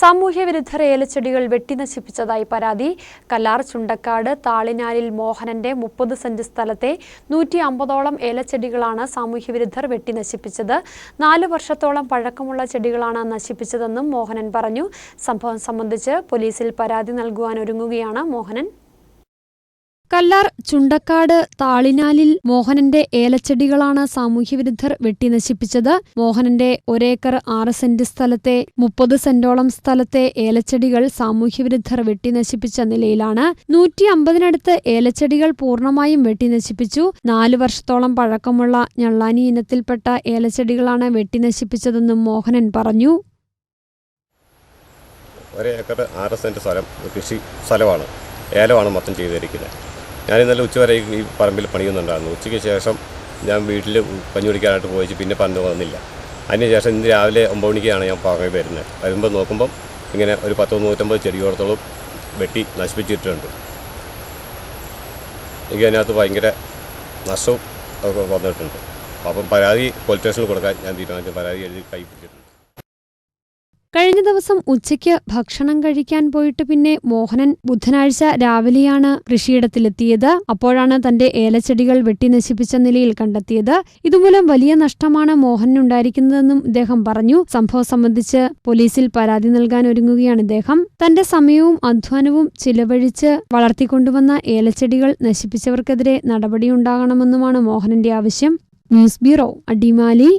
സാമൂഹ്യവിരുദ്ധർ ഏലച്ചെടികൾ വെട്ടിനശിപ്പിച്ചതായി പരാതി. കല്ലാർ ചുണ്ടക്കാട് താളിനാലിൽ മോഹനന്റെ മുപ്പത് സെന്റ് സ്ഥലത്തെ നൂറ്റി അമ്പതോളം ഏലച്ചെടികളാണ് സാമൂഹ്യവിരുദ്ധർ വെട്ടിനശിപ്പിച്ചത് നാല് വർഷത്തോളം പഴക്കമുള്ള ചെടികളാണ് നശിപ്പിച്ചതെന്നും മോഹനൻ പറഞ്ഞു. സംഭവം സംബന്ധിച്ച് പോലീസിൽ പരാതി നൽകുവാൻ ഒരുങ്ങുകയാണ് മോഹനൻ. കല്ലാർ ചുണ്ടക്കാട് താളിനാലിൽ മോഹനന്റെ ഏലച്ചെടികളാണ് സാമൂഹ്യവിരുദ്ധർ വെട്ടിനശിപ്പിച്ചത്. മോഹനന്റെ ഒരേക്കർ ആറ് സെന്റ് സ്ഥലത്തെ മുപ്പത് സെന്റോളം സ്ഥലത്തെ ഏലച്ചെടികൾ സാമൂഹ്യവിരുദ്ധർ വെട്ടിനശിപ്പിച്ച നിലയിലാണ്. നൂറ്റി അമ്പതിനടുത്ത് ഏലച്ചെടികൾ പൂർണമായും വെട്ടിനശിപ്പിച്ചു. നാലു വർഷത്തോളം പഴക്കമുള്ള ഞള്ളാനി ഇനത്തിൽപ്പെട്ട ഏലച്ചെടികളാണ് വെട്ടിനശിപ്പിച്ചതെന്നും മോഹനൻ പറഞ്ഞു. ഒരേക്കർ ആറ് സെന്റ് സ്ഥലം കൃഷി സ്ഥലമാണ്. ഏലമാണ് മൊത്തം ചെയ്തിരിക്കുന്നത്. ഞാൻ ഇന്നലെ ഉച്ചവരെ ഈ പറമ്പിൽ പണിയുന്നുണ്ടായിരുന്നു. ഉച്ചയ്ക്ക് ശേഷം ഞാൻ വീട്ടിൽ കഞ്ഞി കുടിക്കാനായിട്ട് പോയിച്ച് പിന്നെ പറഞ്ഞു വന്നില്ല. അതിനുശേഷം ഇന്ന് രാവിലെ ഒമ്പത് മണിക്കാണ് ഞാൻ പറമ്പിൽ വരുന്നത്. വരുമ്പോൾ നോക്കുമ്പം ഇങ്ങനെ ഒരു പത്ത് നൂറ്റമ്പത് ചെടിയോടത്തോളം വെട്ടി നശിപ്പിച്ചിട്ടുണ്ട്. എനിക്ക് അതിനകത്ത് ഭയങ്കര നഷ്ടവും ഒക്കെ വന്നിട്ടുണ്ട്. അപ്പം പരാതി പോലീസ് സ്റ്റേഷനിൽ കൊടുക്കാൻ ഞാൻ തീരുമാനിച്ചു. പരാതി എഴുതി കൈ പിടിച്ചിട്ടുണ്ട്. കഴിഞ്ഞ ദിവസം ഉച്ചയ്ക്ക് ഭക്ഷണം കഴിക്കാൻ പോയിട്ട് പിന്നെ മോഹനൻ ബുധനാഴ്ച രാവിലെയാണ് കൃഷിയിടത്തിലെത്തിയത്. അപ്പോഴാണ് തന്റെ ഏലച്ചെടികൾ വെട്ടി നശിപ്പിച്ച നിലയിൽ കണ്ടെത്തിയത്. ഇതുമൂലം വലിയ നഷ്ടമാണ് മോഹനുണ്ടായിരിക്കുന്നതെന്നും ഇദ്ദേഹം പറഞ്ഞു. സംഭവം സംബന്ധിച്ച് പോലീസിൽ പരാതി നൽകാൻ ഒരുങ്ങുകയാണ് ഇദ്ദേഹം. തന്റെ സമയവും അധ്വാനവും ചിലവഴിച്ച് വളർത്തിക്കൊണ്ടുവന്ന ഏലച്ചെടികൾ നശിപ്പിച്ചവർക്കെതിരെ നടപടിയുണ്ടാകണമെന്നുമാണ് മോഹനന്റെ ആവശ്യം. News bureau Adimali.